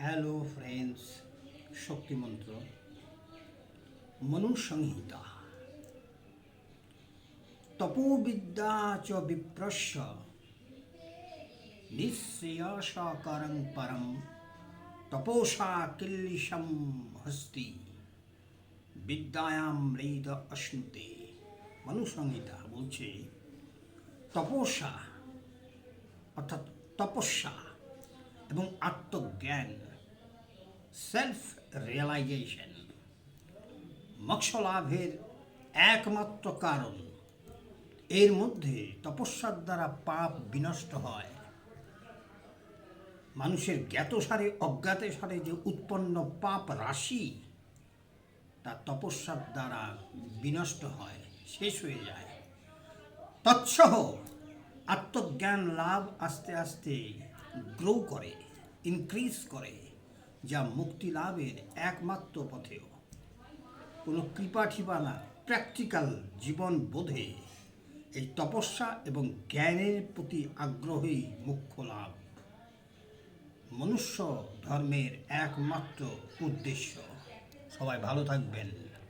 Hello friends শক্তিমন্ত্র মনুসংহিতা তপোবিদ্যা চ বিপ্রস্য নিঃশ্রেয়সাকারং পরম তপোষা কিল্লিশম হস্তি বিদ্যায়াম হৃদ অশ্নুতে মনুসংহিতা বলছে তপস্যা অর্থাৎ তপস্যা এবং আত্মজ্ঞান সেলফ রিয়েলাইজেশন মোক্ষ লাভের একমাত্র কারণ এর মধ্যে তপস্যার দ্বারা পাপ বিনষ্ট হয় মানুষের জ্ঞাতসারে অজ্ঞাতে সারে যে উৎপন্ন পাপ রাশি তা তপস্যার দ্বারা বিনষ্ট হয় শেষ হয়ে যায় তৎসহ আত্মজ্ঞান লাভ আস্তে আস্তে গ্রো করে ইনক্রিজ করে যা মুক্তি লাভের একমাত্র পথেও। কোনো কৃপা ঠিপানা প্র্যাকটিক্যাল জীবন বোধে এই তপস্যা এবং জ্ঞানের প্রতি আগ্রহী মুখ্য লাভ। মনুষ্য ধর্মের একমাত্র উদ্দেশ্য। সবাই ভালো থাকবেন।